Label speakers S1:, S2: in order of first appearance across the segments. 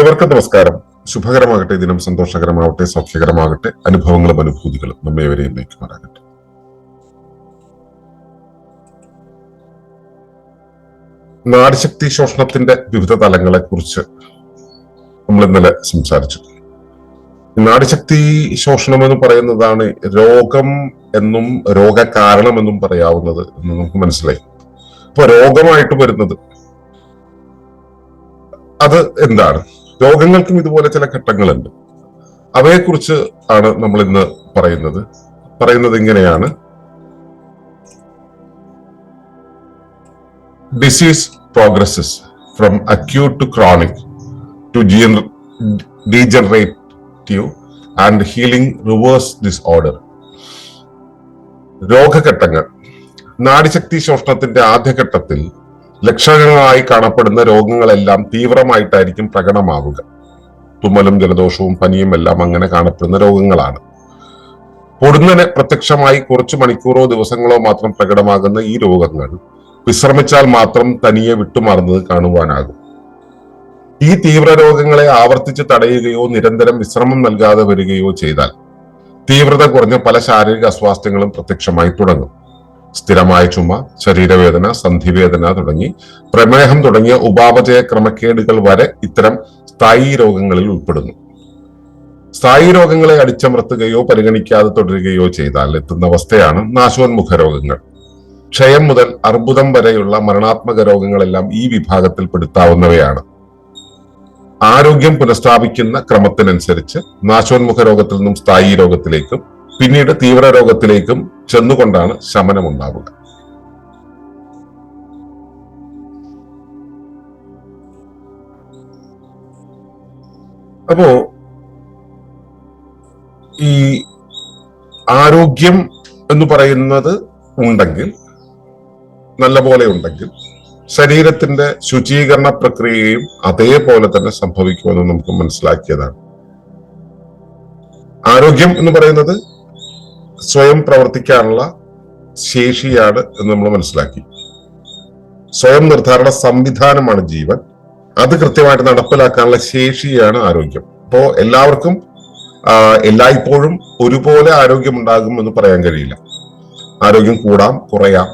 S1: ഏവർക്കും നമസ്കാരം. ശുഭകരമാകട്ടെ ദിനം സന്തോഷകരമാവട്ടെ സൗഖ്യകരമാകട്ടെ അനുഭവങ്ങളും അനുഭൂതികളും നമ്മെ ഏവരെയും നയിക്കുമാറാകട്ടെ. നാടിശക്തി ശോഷണത്തിന്റെ വിവിധ തലങ്ങളെ കുറിച്ച് നമ്മൾ ഇന്നലെ സംസാരിച്ചു. നാടിശക്തി ശോഷണം എന്ന് പറയുന്നതാണ് രോഗം എന്നും രോഗകാരണം എന്നും പറയാവുന്നത് എന്ന് നമുക്ക് മനസ്സിലായി. അപ്പൊ രോഗമായിട്ട് വരുന്നത് അത് എന്താണ്? രോഗങ്ങൾക്കും ഇതുപോലെ ചില ഘട്ടങ്ങളുണ്ട്. അവയെക്കുറിച്ച് ആണ് നമ്മൾ ഇന്ന് പറയുന്നത്. പറയുന്നത് ഇങ്ങനെയാണ്. Disease progresses from acute to chronic to degenerative and healing reverse disorder രോഗഘട്ടങ്ങൾ. നാടിശക്തി ശോഷണത്തിന്റെ ആദ്യഘട്ടത്തിൽ ലക്ഷണങ്ങളായി കാണപ്പെടുന്ന രോഗങ്ങളെല്ലാം തീവ്രമായിട്ടായിരിക്കും പ്രകടമാവുക. തുമ്മലും ജലദോഷവും പനിയും എല്ലാം അങ്ങനെ കാണപ്പെടുന്ന രോഗങ്ങളാണ്. പൊടുന്നനെ പ്രത്യക്ഷമായി കുറച്ചു മണിക്കൂറോ ദിവസങ്ങളോ മാത്രം പ്രകടമാകുന്ന ഈ രോഗങ്ങൾ വിശ്രമിച്ചാൽ മാത്രം തനിയെ വിട്ടുമാറുന്നത് കാണുവാനാകും. ഈ തീവ്ര രോഗങ്ങളെ ആവർത്തിച്ച് തടയുകയോ നിരന്തരം വിശ്രമം നൽകാതെ വരികയോ ചെയ്താൽ തീവ്രത കുറഞ്ഞ പല ശാരീരിക അസ്വാസ്ഥ്യങ്ങളും പ്രത്യക്ഷമായി തുടങ്ങും. സ്ഥിരമായ ചുമ ശരീരവേദന സന്ധിവേദന തുടങ്ങി പ്രമേഹം തുടങ്ങിയ ഉപാപചയ ക്രമക്കേടുകൾ വരെ ഇത്തരം സ്ഥായി രോഗങ്ങളിൽ ഉൾപ്പെടുന്നു. സ്ഥായി രോഗങ്ങളെ അടിച്ചമർത്തുകയോ പരിഗണിക്കാതെ തുടരുകയോ ചെയ്താൽ എത്തുന്ന അവസ്ഥയാണ് നാശോന്മുഖ രോഗങ്ങൾ. ക്ഷയം മുതൽ അർബുദം വരെയുള്ള മരണാത്മക രോഗങ്ങളെല്ലാം ഈ വിഭാഗത്തിൽ പെടുത്താവുന്നവയാണ്. ആരോഗ്യം പുനഃസ്ഥാപിക്കുന്ന ക്രമത്തിനനുസരിച്ച് നാശോന്മുഖ രോഗത്തിൽ നിന്നും സ്ഥായി രോഗത്തിലേക്കും പിന്നീട് തീവ്ര രോഗത്തിലേക്കും ചെന്നുകൊണ്ടാണ് ശമനം ഉണ്ടാവുക അപ്പോ ഈ ആരോഗ്യം എന്ന് പറയുന്നത് ഉണ്ടെങ്കിൽ നല്ല പോലെ ഉണ്ടെങ്കിൽ ശരീരത്തിന്റെ ശുചീകരണ പ്രക്രിയയും അതേപോലെ തന്നെ സംഭവിക്കുമെന്ന് നമുക്ക് മനസ്സിലാക്കിയതാണ്. ആരോഗ്യം എന്ന് പറയുന്നത് സ്വയം പ്രവർത്തിക്കാനുള്ള ശേഷിയാണ് എന്ന് നമ്മൾ മനസ്സിലാക്കി. സ്വയം നിർദ്ധാരണ സംവിധാനമാണ് ജീവൻ. അത് കൃത്യമായിട്ട് നടപ്പിലാക്കാനുള്ള ശേഷിയാണ് ആരോഗ്യം. അപ്പോ എല്ലാവർക്കും എല്ലായ്പ്പോഴും ഒരുപോലെ ആരോഗ്യം ഉണ്ടാകും എന്ന് പറയാൻ കഴിയില്ല. ആരോഗ്യം കൂടാം കുറയാം.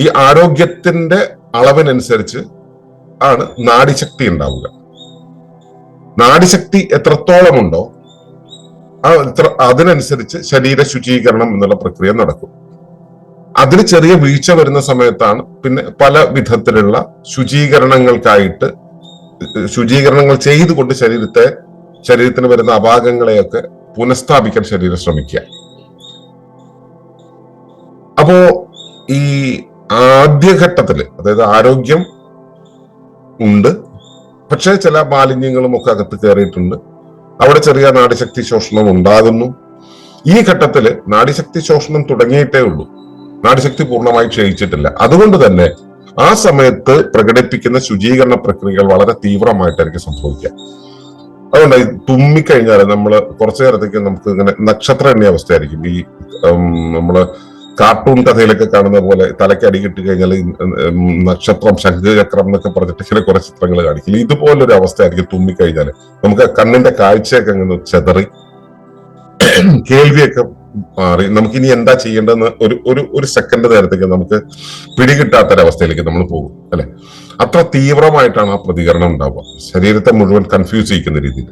S1: ഈ ആരോഗ്യത്തിന്റെ അളവിനനുസരിച്ച് ആണ് നാടിശക്തി ഉണ്ടാവുക. നാടിശക്തി എത്രത്തോളം ഉണ്ടോ അതിനനുസരിച്ച് ശരീര ശുചീകരണം എന്നുള്ള പ്രക്രിയ നടക്കും. അതിന് ചെറിയ വീഴ്ച വരുന്ന സമയത്താണ് പിന്നെ പല വിധത്തിലുള്ള ശുചീകരണങ്ങൾക്കായിട്ട് ശുചീകരണങ്ങൾ ചെയ്തുകൊണ്ട് ശരീരത്തെ ശരീരത്തിന് വരുന്ന അപാകങ്ങളെയൊക്കെ പുനഃസ്ഥാപിക്കാൻ ശരീരം ശ്രമിക്കുക. അപ്പോ ഈ ആദ്യഘട്ടത്തിൽ അതായത് ആരോഗ്യം ഉണ്ട് പക്ഷേ ചില മാലിന്യങ്ങളും ഒക്കെ അകത്ത് കയറിയിട്ടുണ്ട്. അവിടെ ചെറിയ നാടിശക്തി ശോഷണം ഉണ്ടാകുന്നു. ഈ ഘട്ടത്തിൽ നാടിശക്തി ശോഷണം തുടങ്ങിയിട്ടേ ഉള്ളൂ. നാടിശക്തി പൂർണമായി ക്ഷയിച്ചിട്ടില്ല. അതുകൊണ്ട് തന്നെ ആ സമയത്ത് പ്രകടിപ്പിക്കുന്ന ശുചീകരണ പ്രക്രിയകൾ വളരെ തീവ്രമായിട്ടായിരിക്കും സംഭവിക്കുക. അതുകൊണ്ട് തുമ്മി തുമ്മിക്കഴിഞ്ഞാൽ നമ്മൾ കുറച്ചു നേരത്തേക്ക് നമുക്ക് ഇങ്ങനെ നക്ഷത്ര എണ്ണിയ അവസ്ഥയായിരിക്കും. ഈ നമ്മൾ കാർട്ടൂൺ കഥയിലൊക്കെ കാണുന്ന പോലെ തലയ്ക്ക് അടി കിട്ടി കഴിഞ്ഞാൽ നക്ഷത്രം ശംഖചക്രം എന്നൊക്കെ പറഞ്ഞിട്ട് ചില കുറെ ചിത്രങ്ങൾ കാണിക്കില്ല ഇതുപോലൊരു അവസ്ഥയായിരിക്കും തുമ്മിക്കഴിഞ്ഞാൽ നമുക്ക് കണ്ണിന്റെ കാഴ്ചയൊക്കെ അങ്ങനെ ചെതറി കേൾവിയൊക്കെ മാറി. നമുക്ക് ഇനി എന്താ ചെയ്യേണ്ടതെന്ന് ഒരു ഒരു ഒരു സെക്കൻഡ് നേരത്തേക്ക് നമുക്ക് പിടികിട്ടാത്തൊരവസ്ഥയിലേക്ക് നമ്മൾ പോകും അല്ലെ? അത്ര തീവ്രമായിട്ടാണ് ആ പ്രതികരണം ഉണ്ടാവുക. ശരീരത്തെ മുഴുവൻ കൺഫ്യൂസ് ചെയ്യിക്കുന്ന രീതിയിൽ.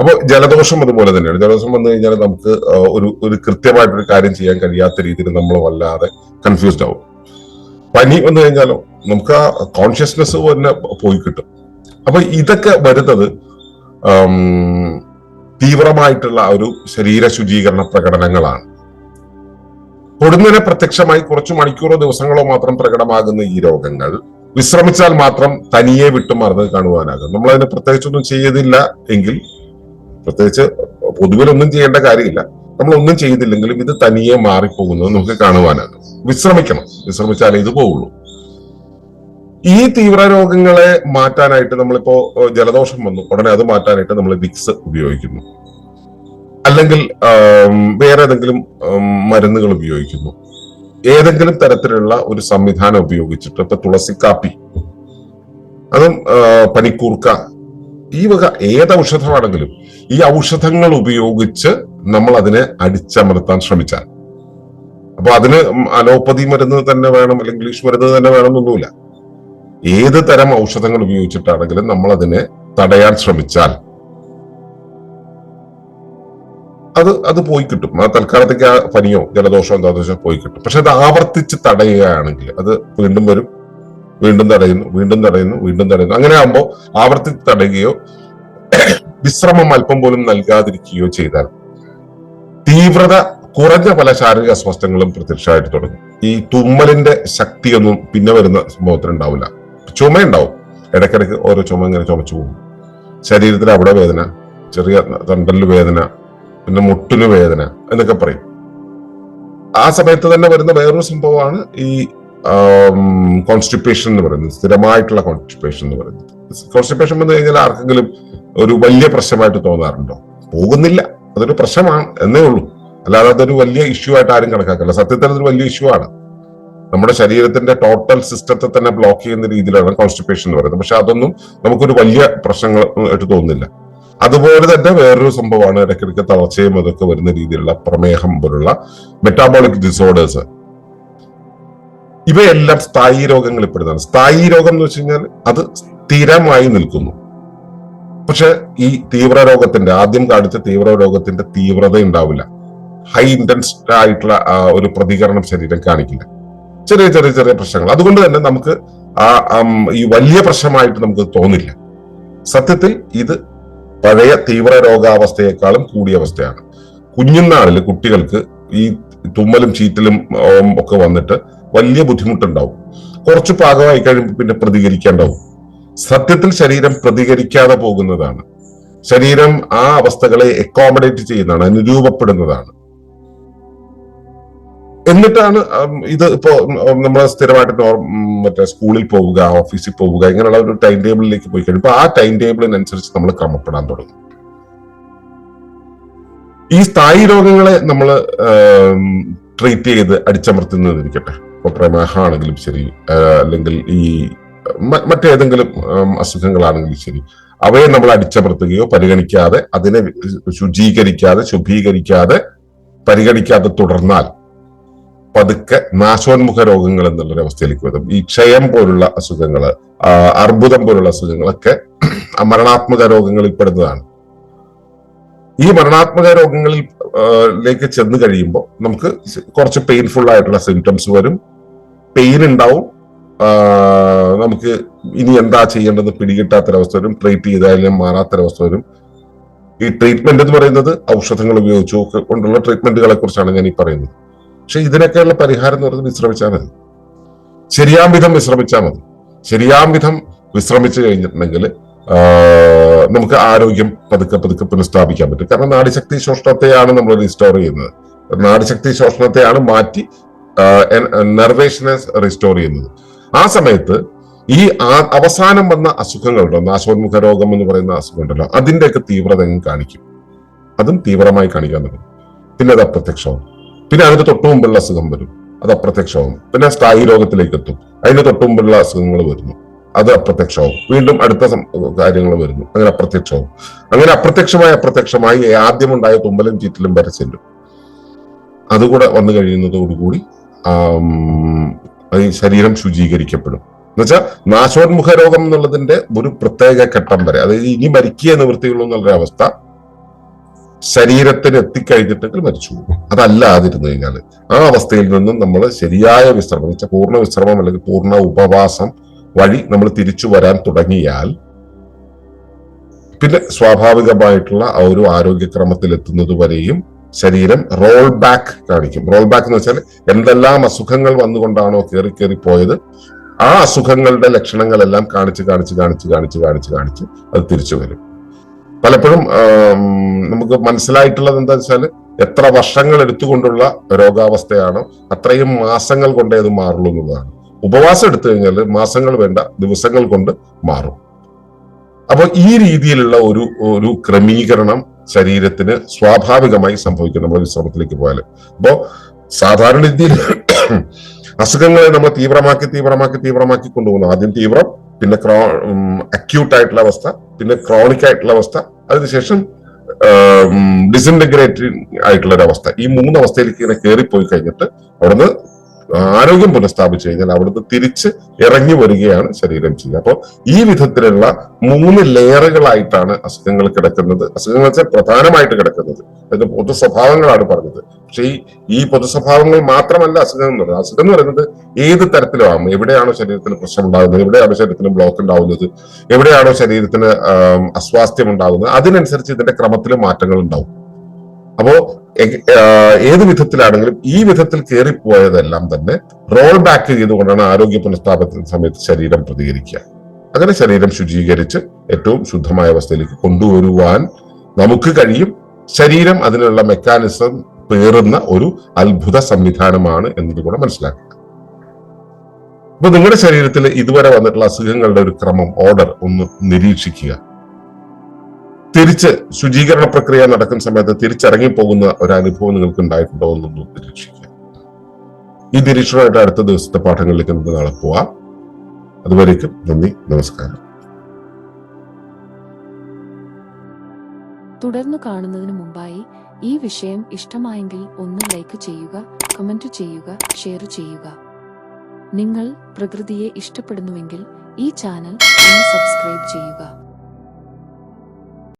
S1: അപ്പോൾ ജലദോഷം അതുപോലെ തന്നെയാണ്. ജലദോഷം വന്നു കഴിഞ്ഞാൽ നമുക്ക് ഒരു ഒരു കൃത്യമായിട്ടൊരു കാര്യം ചെയ്യാൻ കഴിയാത്ത രീതിയിൽ നമ്മൾ വല്ലാതെ കൺഫ്യൂസ്ഡ് ആവും. പനി വന്നു കഴിഞ്ഞാലോ നമുക്ക് ആ കോൺഷ്യസ്നെസ് തന്നെ പോയി കിട്ടും. അപ്പൊ ഇതൊക്കെ വരുന്നത് തീവ്രമായിട്ടുള്ള ഒരു ശരീര ശുചീകരണ പ്രകടനങ്ങളാണ്. പൊടുന്നതിനെ പ്രത്യക്ഷമായി കുറച്ച് മണിക്കൂറോ ദിവസങ്ങളോ മാത്രം പ്രകടമാകുന്ന ഈ രോഗങ്ങൾ വിശ്രമിച്ചാൽ മാത്രം തനിയെ വിട്ടുമാറുന്നത് കാണുവാനാകും. നമ്മൾ അതിന് പ്രത്യേകിച്ചൊന്നും ചെയ്തില്ല എങ്കിൽ പ്രത്യേകിച്ച് പൊതുവിലൊന്നും ചെയ്യേണ്ട കാര്യമില്ല. നമ്മൾ ഒന്നും ചെയ്തില്ലെങ്കിലും ഇത് തനിയെ മാറിപ്പോകുന്നത് നമുക്ക് കാണുവാനാണ്. വിശ്രമിക്കണം. വിശ്രമിച്ചാലേ ഇത് പോവുള്ളൂ. ഈ തീവ്ര രോഗങ്ങളെ മാറ്റാനായിട്ട് നമ്മളിപ്പോ ജലദോഷം വന്നു. ഉടനെ അത് മാറ്റാനായിട്ട് നമ്മൾ വിക്സ് ഉപയോഗിക്കുന്നു. അല്ലെങ്കിൽ വേറെ ഏതെങ്കിലും മരുന്നുകൾ ഉപയോഗിക്കുന്നു. ഏതെങ്കിലും തരത്തിലുള്ള ഒരു സംവിധാനം ഉപയോഗിച്ചിട്ട് ഇപ്പൊ തുളസിക്കാപ്പി അതും പനിക്കൂർക്ക ഈ വക ഏത് ഔഷധമാണെങ്കിലും ഈ ഔഷധങ്ങൾ ഉപയോഗിച്ച് നമ്മൾ അതിനെ അടിച്ചമർത്താൻ ശ്രമിച്ചാൽ. അപ്പൊ അതിന് അലോപ്പതി മരുന്ന് തന്നെ വേണം അല്ലെങ്കിൽ ഇംഗ്ലീഷ് മരുന്ന് തന്നെ വേണമെന്നൊന്നുമില്ല. ഏത് തരം ഔഷധങ്ങൾ ഉപയോഗിച്ചിട്ടാണെങ്കിലും നമ്മൾ അതിനെ തടയാൻ ശ്രമിച്ചാൽ അത് അത് പോയി കിട്ടും. ആ തൽക്കാലത്തേക്ക് ആ പനിയോ ജലദോഷമോ എന്താ പോയി കിട്ടും. പക്ഷെ അത് ആവർത്തിച്ച് തടയുകയാണെങ്കിൽ അത് വീണ്ടും വരും. വീണ്ടും തടയുന്നു വീണ്ടും തടയുന്നു വീണ്ടും തടയുന്നു. അങ്ങനെ ആകുമ്പോൾ ആവർത്തി തടയുകയോ വിശ്രമം അല്പം പോലും നൽകാതിരിക്കുകയോ ചെയ്താൽ തീവ്രത കുറഞ്ഞ പല ശാരീരിക അസ്വസ്ഥങ്ങളും പ്രത്യക്ഷമായിട്ട് തുടങ്ങും. ഈ തുമ്മലിന്റെ ശക്തിയൊന്നും പിന്നെ വരുന്ന സംഭവത്തിന് ഉണ്ടാവില്ല. ചുമയുണ്ടാവും. ഇടയ്ക്കിടയ്ക്ക് ഓരോ ചുമ ഇങ്ങനെ ചുമച്ചു പോകും. ശരീരത്തിൽ അവിടെ വേദന ചെറിയ തണ്ടലിന് വേദന പിന്നെ മുട്ടിന് വേദന എന്നൊക്കെ പറയും. ആ സമയത്ത് തന്നെ വരുന്ന വേറൊരു സംഭവമാണ് ഈ കോൺസ്റ്റിപ്പേഷൻ എന്ന് പറയുന്നത് സ്ഥിരമായിട്ടുള്ള കോൺസ്റ്റിപ്പേഷൻ എന്ന് പറയുന്നത്. കോൺസ്റ്റിപ്പേഷൻ വന്നു കഴിഞ്ഞാൽ ആർക്കെങ്കിലും ഒരു വലിയ പ്രശ്നമായിട്ട് തോന്നാറുണ്ടോ? പോകുന്നില്ല. അതൊരു പ്രശ്നമാണ് എന്നേ ഉള്ളൂ. അല്ലാതെ അതൊരു വലിയ ഇഷ്യൂ ആയിട്ട് ആരും കണക്കാക്കില്ല. സത്യത്തിൽ അതൊരു വലിയ ഇഷ്യൂ ആണ്. നമ്മുടെ ശരീരത്തിന്റെ ടോട്ടൽ സിസ്റ്റത്തെ തന്നെ ബ്ലോക്ക് ചെയ്യുന്ന രീതിയിലാണ് കോൺസ്റ്റിപ്പേഷൻ എന്ന് പറയുന്നത്. പക്ഷെ അതൊന്നും നമുക്കൊരു വലിയ പ്രശ്നങ്ങൾ ആയിട്ട് തോന്നുന്നില്ല. അതുപോലെ തന്നെ വേറൊരു സംഭവമാണ് ഇടയ്ക്കിടയ്ക്ക് തളർച്ചയും അതൊക്കെ വരുന്ന രീതിയിലുള്ള പ്രമേഹം പോലുള്ള മെറ്റാബോളിക് ഡിസോർഡേഴ്സ് ഇവയെല്ലാം സ്ഥായി രോഗങ്ങളിൽ പെടുന്നതാണ്. സ്ഥായി രോഗം എന്ന് വെച്ച് കഴിഞ്ഞാൽ അത് സ്ഥിരമായി നിൽക്കുന്നു. പക്ഷെ ഈ തീവ്ര രോഗത്തിന്റെ ആദ്യം കാണിച്ച തീവ്ര രോഗത്തിന്റെ തീവ്രത ഉണ്ടാവില്ല. ഹൈ ഇന്റൻസ് ആയിട്ടുള്ള ഒരു പ്രതികരണം ശരീരം കാണിക്കില്ല. ചെറിയ ചെറിയ ചെറിയ പ്രശ്നങ്ങൾ. അതുകൊണ്ട് തന്നെ നമുക്ക് ആ ഈ വലിയ പ്രശ്നമായിട്ട് നമുക്ക് തോന്നില്ല. സത്യത്തിൽ ഇത് പഴയ തീവ്ര രോഗാവസ്ഥയെക്കാളും കൂടിയ അവസ്ഥയാണ്. കുഞ്ഞുനാളിൽ കുട്ടികൾക്ക് ഈ തുമ്മലും ചീറ്റലും ഒക്കെ വന്നിട്ട് വലിയ ബുദ്ധിമുട്ടുണ്ടാവും. കുറച്ച് പാകമായി കഴിയുമ്പോൾ പിന്നെ പ്രതികരിക്കേണ്ടാവും. സത്യത്തിൽ ശരീരം പ്രതികരിക്കാതെ പോകുന്നതാണ്. ശരീരം ആ അവസ്ഥകളെ അക്കോമഡേറ്റ് ചെയ്യുന്നതാണ് അനുരൂപപ്പെടുന്നതാണ്. എന്നിട്ടാണ് ഇത് ഇപ്പോ നമ്മൾ സ്ഥിരമായിട്ട് മറ്റേ സ്കൂളിൽ പോവുക ഓഫീസിൽ പോവുക ഇങ്ങനെയുള്ള ഒരു ടൈം ടേബിളിലേക്ക് പോയി കഴിയുമ്പോൾ ആ ടൈം ടേബിളിനനുസരിച്ച് നമ്മൾ ക്രമപ്പെടാൻ തുടങ്ങും. ഈ സ്ഥായി രോഗങ്ങളെ നമ്മൾ ട്രീറ്റ് ചെയ്ത് അടിച്ചമർത്തുന്നതിരിക്കട്ടെ ഇപ്പൊ പ്രമേഹമാണെങ്കിലും ശരി അല്ലെങ്കിൽ ഈ മറ്റേതെങ്കിലും അസുഖങ്ങളാണെങ്കിലും ശരി അവയെ നമ്മൾ അടിച്ചമർത്തുകയോ പരിഗണിക്കാതെ അതിനെ ശുചീകരിക്കാതെ ശുഭീകരിക്കാതെ പരിഗണിക്കാതെ തുടർന്നാൽ പതുക്കെ നാശോന്മുഖ രോഗങ്ങൾ എന്നുള്ളൊരു അവസ്ഥയിലേക്ക് വരും. ഈ ക്ഷയം പോലുള്ള അസുഖങ്ങൾ അർബുദം പോലുള്ള അസുഖങ്ങളൊക്കെ മരണാത്മക രോഗങ്ങളിൽ പെടുന്നതാണ്. ഈ മരണാത്മക രോഗങ്ങളിൽ ലേക്ക് ചെന്ന് കഴിയുമ്പോൾ നമുക്ക് കുറച്ച് പെയിൻഫുൾ ആയിട്ടുള്ള സിംറ്റംസ് വരും. പെയിൻ ഉണ്ടാവും നമുക്ക് ഇനി എന്താ ചെയ്യേണ്ടത് പിടികിട്ടാത്തൊരവസ്ഥ വരും. ട്രീറ്റ് ചെയ്താലും മാറാത്തൊരവസ്ഥ വരും. ഈ ട്രീറ്റ്മെന്റ് എന്ന് പറയുന്നത് ഔഷധങ്ങൾ ഉപയോഗിച്ചു കൊണ്ടുള്ള ട്രീറ്റ്മെന്റുകളെ കുറിച്ചാണ് ഞാൻ ഈ പറയുന്നത്. പക്ഷെ ഇതിനൊക്കെയുള്ള പരിഹാരം എന്ന് പറയുന്നത് വിശ്രമിച്ചാൽ മതി. ശരിയാം വിധം വിശ്രമിച്ചാൽ മതി. ശരിയാം വിധം വിശ്രമിച്ചു കഴിഞ്ഞിട്ടുണ്ടെങ്കിൽ നമുക്ക് ആരോഗ്യം പതുക്കെ പതുക്കെ പുനഃസ്ഥാപിക്കാൻ പറ്റും. കാരണം നാടിശക്തി ശോഷണത്തെയാണ് നമ്മൾ റീസ്റ്റോർ ചെയ്യുന്നത്. നാടിശക്തി ശോഷണത്തെയാണ് മാറ്റി നെർവേഷനെ റിസ്റ്റോർ ചെയ്യുന്നത്. ആ സമയത്ത് ഈ അവസാനം വന്ന അസുഖങ്ങളുണ്ടോ? നാശോന്മുഖ രോഗം എന്ന് പറയുന്ന അസുഖം ഉണ്ടല്ലോ അതിന്റെയൊക്കെ തീവ്രത കാണിക്കും. അതും തീവ്രമായി കാണിക്കാൻ തുടങ്ങും. പിന്നെ അത് അപ്രത്യക്ഷമാവും. പിന്നെ അതിന് തൊട്ടു മുമ്പുള്ള അസുഖം വരും. അത് അപ്രത്യക്ഷമാവും. പിന്നെ സ്ഥായി രോഗത്തിലേക്ക് എത്തും. അതിന് തൊട്ടു മുമ്പുള്ള അസുഖങ്ങൾ വരുന്നു. അത് അപ്രത്യക്ഷമാവും. വീണ്ടും അടുത്ത കാര്യങ്ങൾ വരുന്നു. അങ്ങനെ അപ്രത്യക്ഷമാവും. അങ്ങനെ അപ്രത്യക്ഷമായി അപ്രത്യക്ഷമായി ആദ്യമുണ്ടായ തുമ്പലും ചീറ്റലും ചെല്ലും. അതുകൂടെ വന്നു കഴിയുന്നതോടുകൂടി ശരീരം ശുചീകരിക്കപ്പെടും. എന്നുവെച്ചാൽ നാശോന്മുഖ രോഗം എന്നുള്ളതിന്റെ ഒരു പ്രത്യേക ഘട്ടം വരെ അതായത് ഇനി മരിക്കുക നിവൃത്തിയുള്ളൂ എന്നുള്ള അവസ്ഥ ശരീരത്തിന് എത്തിക്കഴിഞ്ഞിട്ടെങ്കിൽ മരിച്ചു പോകും. അതല്ലാതിരുന്നു കഴിഞ്ഞാൽ ആ അവസ്ഥയിൽ നിന്നും നമ്മൾ ശരിയായ വിശ്രമം വെച്ചാൽ പൂർണ വിശ്രമം അല്ലെങ്കിൽ പൂർണ ഉപവാസം വഴി നമ്മൾ തിരിച്ചു വരാൻ തുടങ്ങിയാൽ പിന്നെ സ്വാഭാവികമായിട്ടുള്ള ആ ഒരു ആരോഗ്യക്രമത്തിൽ എത്തുന്നത് വരെയും ശരീരം റോൾ ബാക്ക് കാണിക്കും. റോൾ ബാക്ക് എന്ന് വെച്ചാൽ എന്തെല്ലാം അസുഖങ്ങൾ വന്നുകൊണ്ടാണോ കയറി കയറി പോയത്? ആ അസുഖങ്ങളുടെ ലക്ഷണങ്ങളെല്ലാം കാണിച്ച് കാണിച്ച് കാണിച്ച് കാണിച്ച് കാണിച്ച് കാണിച്ച് അത് തിരിച്ചു വരും. പലപ്പോഴും നമുക്ക് മനസ്സിലായിട്ടുള്ളത് എന്താ വെച്ചാൽ എത്ര വർഷങ്ങൾ എടുത്തുകൊണ്ടുള്ള രോഗാവസ്ഥയാണോ അത്രയും മാസങ്ങൾ കൊണ്ടേ അത് മാറുള്ളൂ എന്നുള്ളതാണ്. ഉപവാസം എടുത്തു കഴിഞ്ഞാൽ മാസങ്ങൾ വേണ്ട ദിവസങ്ങൾ കൊണ്ട് മാറും. അപ്പോൾ ഈ രീതിയിലുള്ള ഒരു ഒരു ക്രമീകരണം ശരീരത്തിന് സ്വാഭാവികമായി സംഭവിക്കും നമ്മൾ വിശ്രമത്തിലേക്ക് പോയാൽ അപ്പോ സാധാരണ രീതിയിൽ അസുഖങ്ങളെ നമ്മൾ തീവ്രമാക്കി തീവ്രമാക്കി തീവ്രമാക്കി കൊണ്ടുപോകുന്നു. ആദ്യം തീവ്രം പിന്നെ ക്രോ അക്യൂട്ട് ആയിട്ടുള്ള അവസ്ഥ പിന്നെ ക്രോണിക് ആയിട്ടുള്ള അവസ്ഥ അതിനുശേഷം ഡിസിന്റഗ്രേറ്റിംഗ് ആയിട്ടുള്ള ഒരു അവസ്ഥ. ഈ മൂന്ന് അവസ്ഥയിലേക്ക് ഇങ്ങനെ കയറിപ്പോയി കഴിഞ്ഞിട്ട് അവിടുന്ന് ആരോഗ്യം പുനഃസ്ഥാപിച്ചു കഴിഞ്ഞാൽ അവിടുന്ന് തിരിച്ച് ഇറങ്ങി വരികയാണ് ശരീരം ചെയ്യുക. അപ്പോൾ ഈ വിധത്തിലുള്ള മൂന്ന് ലെയറുകളായിട്ടാണ് അസുഖങ്ങൾ കിടക്കുന്നത്. അസുഖങ്ങൾ വെച്ചാൽ പ്രധാനമായിട്ട് കിടക്കുന്നത്. അതിന്റെ പൊതു സ്വഭാവങ്ങളാണ് പറഞ്ഞത്. പക്ഷെ ഈ ഈ പൊതു സ്വഭാവങ്ങൾ മാത്രമല്ല അസുഖം എന്ന് പറയുന്നത്. അസുഖം എന്ന് പറയുന്നത് ഏത് തരത്തിലാവും എവിടെയാണോ ശരീരത്തിന് പ്രശ്നം ഉണ്ടാകുന്നത് എവിടെയാണോ ശരീരത്തിന് ബ്ലോക്ക് ഉണ്ടാവുന്നത്? എവിടെയാണോ ശരീരത്തിന് അസ്വാസ്ഥ്യം ഉണ്ടാകുന്നത് അതിനനുസരിച്ച് ഇതിന്റെ ക്രമത്തിൽ മാറ്റങ്ങൾ ഉണ്ടാവും. അപ്പോ ഏത് വിധത്തിലാണെങ്കിലും ഈ വിധത്തിൽ കയറിപ്പോയതെല്ലാം തന്നെ റോൾ ബാക്ക് ചെയ്തുകൊണ്ടാണ് ആരോഗ്യ പുനഃസ്ഥാപനത്തിന് സമയത്ത് ശരീരം പ്രതികരിക്കുക. അങ്ങനെ ശരീരം ശുചീകരിച്ച് ഏറ്റവും ശുദ്ധമായ അവസ്ഥയിലേക്ക് കൊണ്ടുവരുവാൻ നമുക്ക് കഴിയും. ശരീരം അതിനുള്ള മെക്കാനിസം പേറുന്ന ഒരു അത്ഭുത സംവിധാനമാണ് എന്നത് കൂടെ മനസ്സിലാക്കുക. അപ്പൊ നിങ്ങളുടെ ശരീരത്തിൽ ഇതുവരെ വന്നിട്ടുള്ള അസുഖങ്ങളുടെ ഒരു ക്രമം ഓർഡർ ഒന്ന് നിരീക്ഷിക്കുക. തിരിച്ച് ശുചീകരണ പ്രക്രിയ നടക്കുന്ന സമയത്ത് തിരിച്ചിറങ്ങി പോകുന്ന ഒരു അനുഭവം നിങ്ങൾക്ക് ഉണ്ടായിട്ടുണ്ടോ എന്നൊന്ന് നിരീക്ഷിക്കുക ഈ നിരീക്ഷണമായിട്ട് അടുത്ത ദിവസത്തെ പാഠങ്ങളിലേക്ക് നമുക്ക് നാളെ പോവാം. അതുവരേക്കും നന്ദി നമസ്കാരം.
S2: തുടർന്ന് കാണുന്നതിന് മുമ്പായി ഈ വിഷയം ഇഷ്ടമായെങ്കിൽ ഒന്ന് ലൈക്ക് ചെയ്യുക കമന്റ് ചെയ്യുക ഷെയർ ചെയ്യുക. നിങ്ങൾ പ്രകൃതിയെ ഇഷ്ടപ്പെടുന്നുവെങ്കിൽ ഈ ചാനൽ ഒന്ന് സബ്സ്ക്രൈബ് ചെയ്യുക.